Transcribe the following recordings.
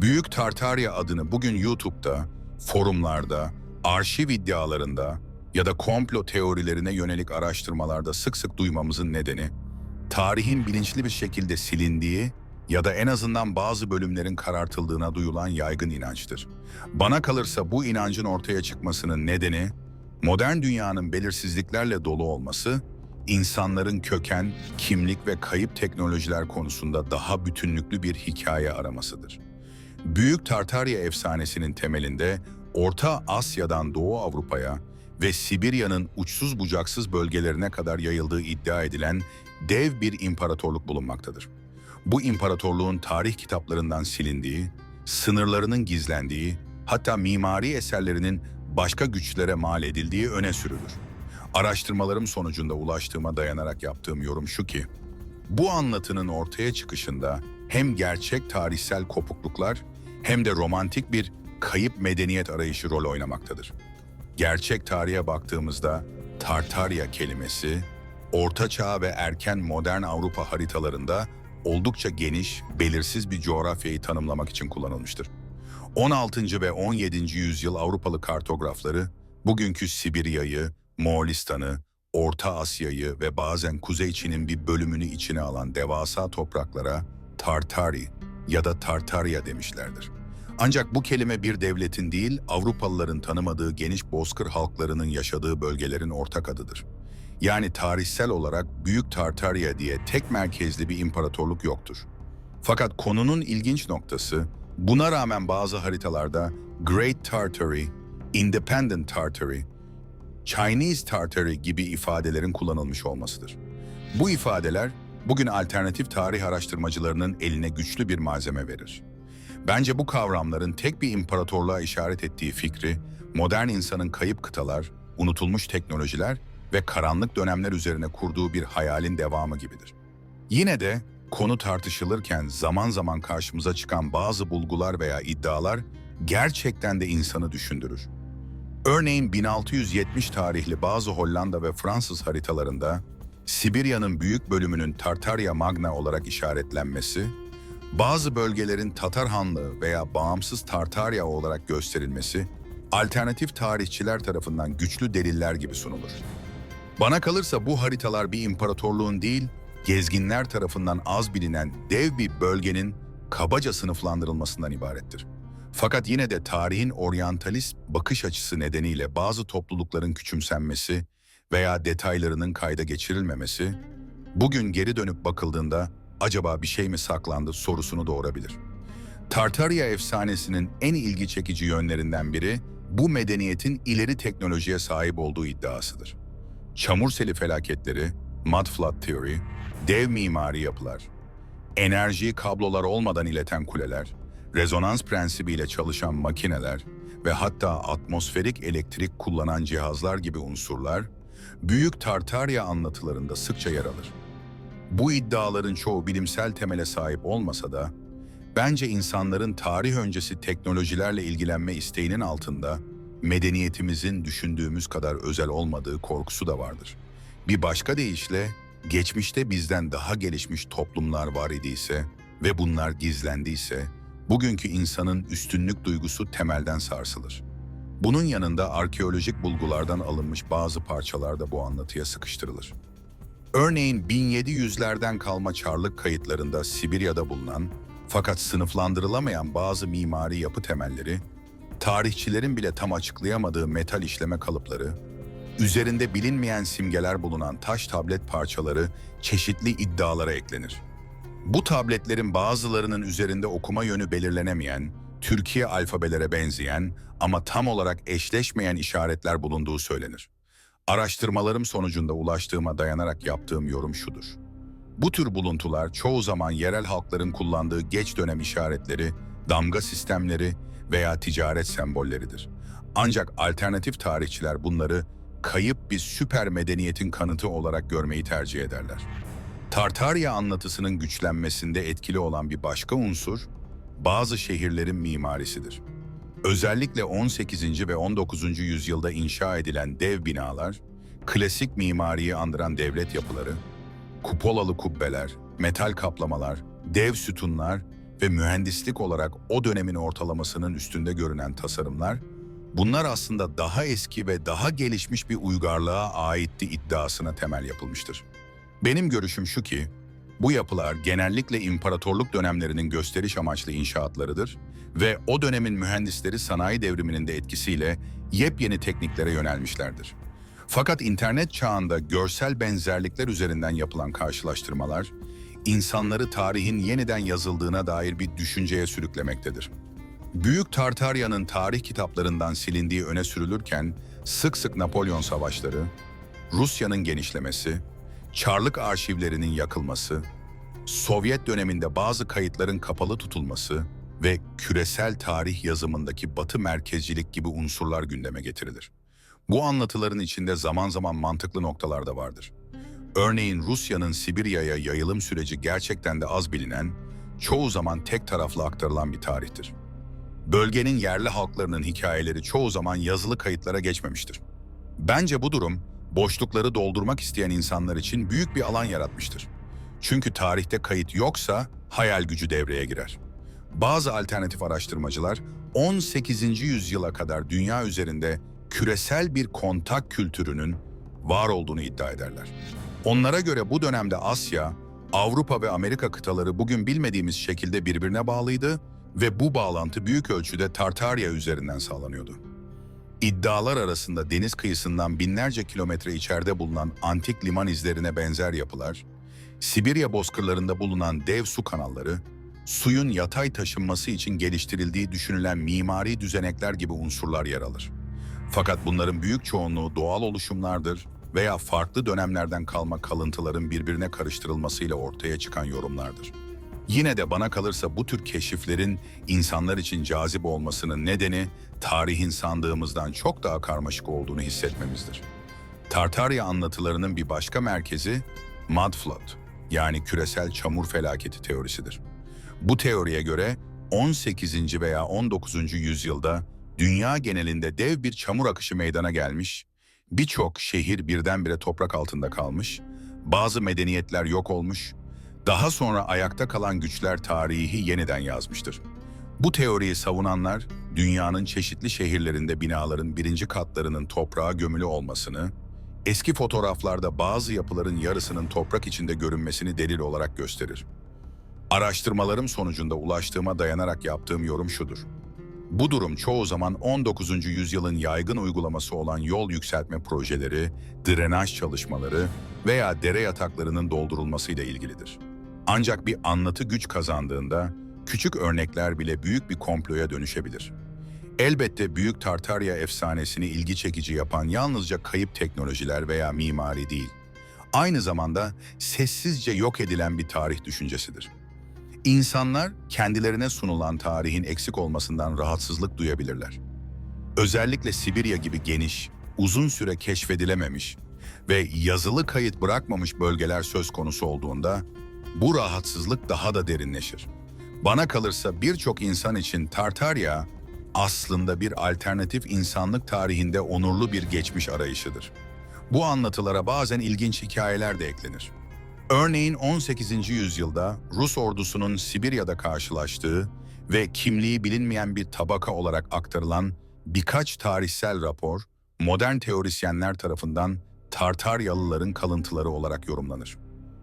Büyük Tartarya adını bugün YouTube'da, forumlarda, arşiv iddialarında ya da komplo teorilerine yönelik araştırmalarda sık sık duymamızın nedeni, tarihin bilinçli bir şekilde silindiği ya da en azından bazı bölümlerin karartıldığına duyulan yaygın inançtır. Bana kalırsa bu inancın ortaya çıkmasının nedeni, modern dünyanın belirsizliklerle dolu olması, insanların köken, kimlik ve kayıp teknolojiler konusunda daha bütünlüklü bir hikaye aramasıdır. Büyük Tartarya efsanesinin temelinde Orta Asya'dan Doğu Avrupa'ya ve Sibirya'nın uçsuz bucaksız bölgelerine kadar yayıldığı iddia edilen dev bir imparatorluk bulunmaktadır. Bu imparatorluğun tarih kitaplarından silindiği, sınırlarının gizlendiği, hatta mimari eserlerinin başka güçlere mal edildiği öne sürülür. Araştırmalarım sonucunda ulaştığıma dayanarak yaptığım yorum şu ki, bu anlatının ortaya çıkışında hem gerçek tarihsel kopukluklar hem de romantik bir kayıp medeniyet arayışı rol oynamaktadır. Gerçek tarihe baktığımızda Tartarya kelimesi Orta Çağ ve erken modern Avrupa haritalarında oldukça geniş, belirsiz bir coğrafyayı tanımlamak için kullanılmıştır. 16. ve 17. yüzyıl Avrupalı kartografları bugünkü Sibirya'yı, Moğolistan'ı, Orta Asya'yı ve bazen Kuzey Çin'in bir bölümünü içine alan devasa topraklara Tartari ya da Tartarya demişlerdir. Ancak bu kelime bir devletin değil, Avrupalıların tanımadığı geniş bozkır halklarının yaşadığı bölgelerin ortak adıdır. Yani tarihsel olarak Büyük Tartarya diye tek merkezli bir imparatorluk yoktur. Fakat konunun ilginç noktası, buna rağmen bazı haritalarda Great Tartary, Independent Tartary, Chinese Tartary gibi ifadelerin kullanılmış olmasıdır. Bu ifadeler bugün alternatif tarih araştırmacılarının eline güçlü bir malzeme verir. Bence bu kavramların tek bir imparatorluğa işaret ettiği fikri, modern insanın kayıp kıtalar, unutulmuş teknolojiler ve karanlık dönemler üzerine kurduğu bir hayalin devamı gibidir. Yine de konu tartışılırken zaman zaman karşımıza çıkan bazı bulgular veya iddialar gerçekten de insanı düşündürür. Örneğin 1670 tarihli bazı Hollanda ve Fransız haritalarında Sibirya'nın büyük bölümünün Tartarya Magna olarak işaretlenmesi, bazı bölgelerin Tatar Hanlığı veya bağımsız Tartarya olarak gösterilmesi, alternatif tarihçiler tarafından güçlü deliller gibi sunulur. Bana kalırsa bu haritalar bir imparatorluğun değil, gezginler tarafından az bilinen dev bir bölgenin kabaca sınıflandırılmasından ibarettir. Fakat yine de tarihin oryantalist bakış açısı nedeniyle bazı toplulukların küçümsenmesi veya detaylarının kayda geçirilmemesi, bugün geri dönüp bakıldığında acaba bir şey mi saklandı sorusunu doğurabilir. Tartarya efsanesinin en ilgi çekici yönlerinden biri bu medeniyetin ileri teknolojiye sahip olduğu iddiasıdır. Çamur seli felaketleri, mud flood theory, dev mimari yapılar, enerjiyi kablolar olmadan ileten kuleler, rezonans prensibiyle çalışan makineler ve hatta atmosferik elektrik kullanan cihazlar gibi unsurlar, Büyük Tartarya anlatılarında sıkça yer alır. Bu iddiaların çoğu bilimsel temele sahip olmasa da, bence insanların tarih öncesi teknolojilerle ilgilenme isteğinin altında medeniyetimizin düşündüğümüz kadar özel olmadığı korkusu da vardır. Bir başka deyişle, geçmişte bizden daha gelişmiş toplumlar var idiyse ve bunlar gizlendiyse, bugünkü insanın üstünlük duygusu temelden sarsılır. Bunun yanında arkeolojik bulgulardan alınmış bazı parçalar da bu anlatıya sıkıştırılır. Örneğin 1700'lerden kalma çarlık kayıtlarında Sibirya'da bulunan fakat sınıflandırılamayan bazı mimari yapı temelleri, tarihçilerin bile tam açıklayamadığı metal işleme kalıpları, üzerinde bilinmeyen simgeler bulunan taş tablet parçaları çeşitli iddialara eklenir. Bu tabletlerin bazılarının üzerinde okuma yönü belirlenemeyen, Türkiye alfabelere benzeyen ama tam olarak eşleşmeyen işaretler bulunduğu söylenir. Araştırmalarım sonucunda ulaştığıma dayanarak yaptığım yorum şudur. Bu tür buluntular çoğu zaman yerel halkların kullandığı geç dönem işaretleri, damga sistemleri veya ticaret sembolleridir. Ancak alternatif tarihçiler bunları kayıp bir süper medeniyetin kanıtı olarak görmeyi tercih ederler. Tartarya anlatısının güçlenmesinde etkili olan bir başka unsur, bazı şehirlerin mimarisidir. Özellikle 18. ve 19. yüzyılda inşa edilen dev binalar, klasik mimariyi andıran devlet yapıları, kupolalı kubbeler, metal kaplamalar, dev sütunlar ve mühendislik olarak o dönemin ortalamasının üstünde görünen tasarımlar, bunlar aslında daha eski ve daha gelişmiş bir uygarlığa aitti iddiasına temel yapılmıştır. Benim görüşüm şu ki, bu yapılar genellikle imparatorluk dönemlerinin gösteriş amaçlı inşaatlarıdır ve o dönemin mühendisleri sanayi devriminin de etkisiyle yepyeni tekniklere yönelmişlerdir. Fakat internet çağında görsel benzerlikler üzerinden yapılan karşılaştırmalar, insanları tarihin yeniden yazıldığına dair bir düşünceye sürüklemektedir. Büyük Tartarya'nın tarih kitaplarından silindiği öne sürülürken sık sık Napolyon savaşları, Rusya'nın genişlemesi, Çarlık arşivlerinin yakılması, Sovyet döneminde bazı kayıtların kapalı tutulması ve küresel tarih yazımındaki batı merkezcilik gibi unsurlar gündeme getirilir. Bu anlatıların içinde zaman zaman mantıklı noktalar da vardır. Örneğin Rusya'nın Sibirya'ya yayılım süreci gerçekten de az bilinen, çoğu zaman tek taraflı aktarılan bir tarihtir. Bölgenin yerli halklarının hikayeleri çoğu zaman yazılı kayıtlara geçmemiştir. Bence bu durum, boşlukları doldurmak isteyen insanlar için büyük bir alan yaratmıştır. Çünkü tarihte kayıt yoksa hayal gücü devreye girer. Bazı alternatif araştırmacılar 18. yüzyıla kadar dünya üzerinde küresel bir kontak kültürünün var olduğunu iddia ederler. Onlara göre bu dönemde Asya, Avrupa ve Amerika kıtaları bugün bilmediğimiz şekilde birbirine bağlıydı ve bu bağlantı büyük ölçüde Tartarya üzerinden sağlanıyordu. İddialar arasında deniz kıyısından binlerce kilometre içeride bulunan antik liman izlerine benzer yapılar, Sibirya bozkırlarında bulunan dev su kanalları, suyun yatay taşınması için geliştirildiği düşünülen mimari düzenekler gibi unsurlar yer alır. Fakat bunların büyük çoğunluğu doğal oluşumlardır veya farklı dönemlerden kalma kalıntıların birbirine karıştırılmasıyla ortaya çıkan yorumlardır. Yine de bana kalırsa bu tür keşiflerin insanlar için cazip olmasının nedeni tarihin sandığımızdan çok daha karmaşık olduğunu hissetmemizdir. Tartarya anlatılarının bir başka merkezi Mud yani küresel çamur felaketi teorisidir. Bu teoriye göre 18. veya 19. yüzyılda dünya genelinde dev bir çamur akışı meydana gelmiş, birçok şehir birdenbire toprak altında kalmış, bazı medeniyetler yok olmuş, daha sonra ayakta kalan güçler tarihi yeniden yazmıştır. Bu teoriyi savunanlar, dünyanın çeşitli şehirlerinde binaların birinci katlarının toprağa gömülü olmasını, eski fotoğraflarda bazı yapıların yarısının toprak içinde görünmesini delil olarak gösterir. Araştırmalarım sonucunda ulaştığıma dayanarak yaptığım yorum şudur. Bu durum çoğu zaman 19. yüzyılın yaygın uygulaması olan yol yükseltme projeleri, drenaj çalışmaları veya dere yataklarının doldurulmasıyla ilgilidir. Ancak bir anlatı güç kazandığında küçük örnekler bile büyük bir komploya dönüşebilir. Elbette Büyük Tartarya efsanesini ilgi çekici yapan yalnızca kayıp teknolojiler veya mimari değil. Aynı zamanda sessizce yok edilen bir tarih düşüncesidir. İnsanlar kendilerine sunulan tarihin eksik olmasından rahatsızlık duyabilirler. Özellikle Sibirya gibi geniş, uzun süre keşfedilememiş ve yazılı kayıt bırakmamış bölgeler söz konusu olduğunda bu rahatsızlık daha da derinleşir. Bana kalırsa birçok insan için Tartarya aslında bir alternatif insanlık tarihinde onurlu bir geçmiş arayışıdır. Bu anlatılara bazen ilginç hikayeler de eklenir. Örneğin 18. yüzyılda Rus ordusunun Sibirya'da karşılaştığı ve kimliği bilinmeyen bir tabaka olarak aktarılan birkaç tarihsel rapor, modern teorisyenler tarafından Tartaryalıların kalıntıları olarak yorumlanır.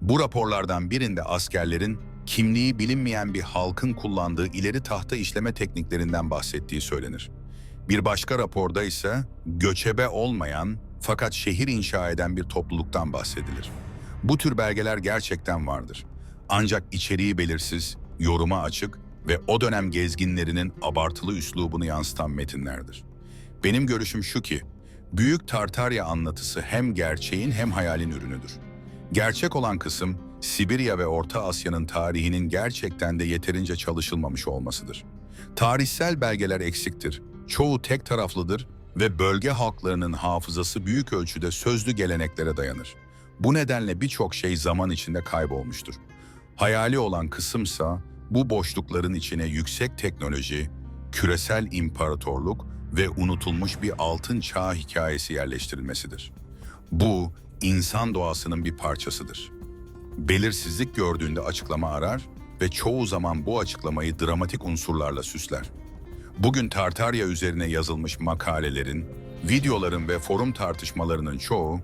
Bu raporlardan birinde askerlerin kimliği bilinmeyen bir halkın kullandığı ileri tahta işleme tekniklerinden bahsettiği söylenir. Bir başka raporda ise göçebe olmayan fakat şehir inşa eden bir topluluktan bahsedilir. Bu tür belgeler gerçekten vardır. Ancak içeriği belirsiz, yoruma açık ve o dönem gezginlerinin abartılı üslubunu yansıtan metinlerdir. Benim görüşüm şu ki, Büyük Tartarya anlatısı hem gerçeğin hem hayalin ürünüdür. Gerçek olan kısım, Sibirya ve Orta Asya'nın tarihinin gerçekten de yeterince çalışılmamış olmasıdır. Tarihsel belgeler eksiktir, çoğu tek taraflıdır ve bölge halklarının hafızası büyük ölçüde sözlü geleneklere dayanır. Bu nedenle birçok şey zaman içinde kaybolmuştur. Hayali olan kısımsa bu boşlukların içine yüksek teknoloji, küresel imparatorluk ve unutulmuş bir altın çağ hikayesi yerleştirilmesidir. Bu, insan doğasının bir parçasıdır. Belirsizlik gördüğünde açıklama arar ve çoğu zaman bu açıklamayı dramatik unsurlarla süsler. Bugün Tartarya üzerine yazılmış makalelerin, videoların ve forum tartışmalarının çoğu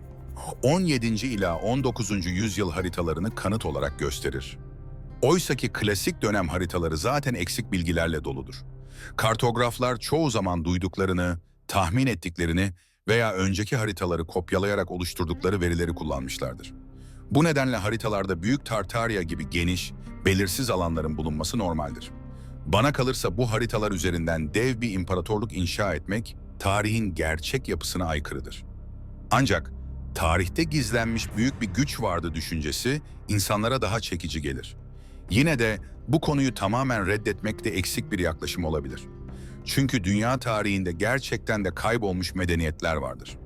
17. ila 19. yüzyıl haritalarını kanıt olarak gösterir. Oysaki klasik dönem haritaları zaten eksik bilgilerle doludur. Kartograflar çoğu zaman duyduklarını, tahmin ettiklerini veya önceki haritaları kopyalayarak oluşturdukları verileri kullanmışlardır. Bu nedenle haritalarda Büyük Tartarya gibi geniş, belirsiz alanların bulunması normaldir. Bana kalırsa bu haritalar üzerinden dev bir imparatorluk inşa etmek, tarihin gerçek yapısına aykırıdır. Ancak tarihte gizlenmiş büyük bir güç vardı düşüncesi insanlara daha çekici gelir. Yine de bu konuyu tamamen reddetmek de eksik bir yaklaşım olabilir. Çünkü dünya tarihinde gerçekten de kaybolmuş medeniyetler vardır.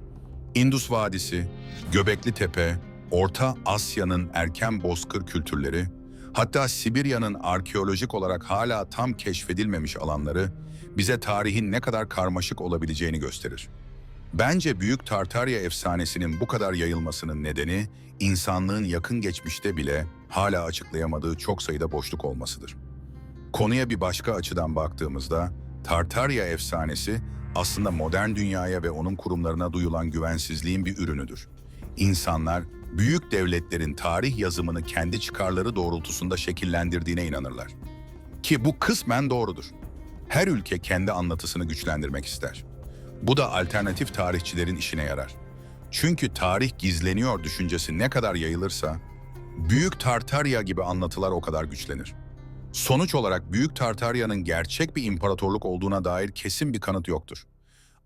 Indus Vadisi, Göbekli Tepe, Orta Asya'nın erken bozkır kültürleri, hatta Sibirya'nın arkeolojik olarak hala tam keşfedilmemiş alanları bize tarihin ne kadar karmaşık olabileceğini gösterir. Bence Büyük Tartarya efsanesinin bu kadar yayılmasının nedeni insanlığın yakın geçmişte bile hala açıklayamadığı çok sayıda boşluk olmasıdır. Konuya bir başka açıdan baktığımızda Tartarya efsanesi aslında modern dünyaya ve onun kurumlarına duyulan güvensizliğin bir ürünüdür. İnsanlar büyük devletlerin tarih yazımını kendi çıkarları doğrultusunda şekillendirdiğine inanırlar. Ki bu kısmen doğrudur. Her ülke kendi anlatısını güçlendirmek ister. Bu da alternatif tarihçilerin işine yarar. Çünkü tarih gizleniyor düşüncesi ne kadar yayılırsa, Büyük Tartarya gibi anlatılar o kadar güçlenir. Sonuç olarak Büyük Tartarya'nın gerçek bir imparatorluk olduğuna dair kesin bir kanıt yoktur.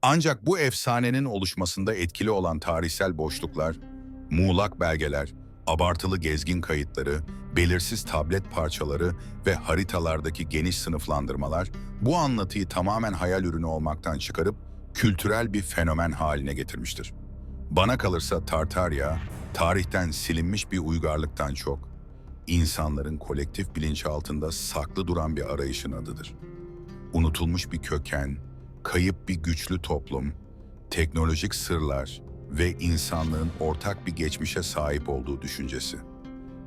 Ancak bu efsanenin oluşmasında etkili olan tarihsel boşluklar, muğlak belgeler, abartılı gezgin kayıtları, belirsiz tablet parçaları ve haritalardaki geniş sınıflandırmalar bu anlatıyı tamamen hayal ürünü olmaktan çıkarıp kültürel bir fenomen haline getirmiştir. Bana kalırsa Tartarya, tarihten silinmiş bir uygarlıktan çok, insanların kolektif bilinçaltında saklı duran bir arayışın adıdır. Unutulmuş bir köken, kayıp bir güçlü toplum, teknolojik sırlar ve insanlığın ortak bir geçmişe sahip olduğu düşüncesi.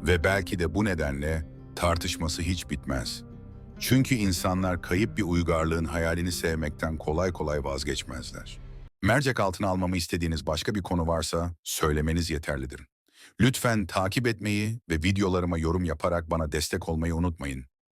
Ve belki de bu nedenle tartışması hiç bitmez. Çünkü insanlar kayıp bir uygarlığın hayalini sevmekten kolay kolay vazgeçmezler. Mercek altına almamı istediğiniz başka bir konu varsa söylemeniz yeterlidir. Lütfen takip etmeyi ve videolarıma yorum yaparak bana destek olmayı unutmayın.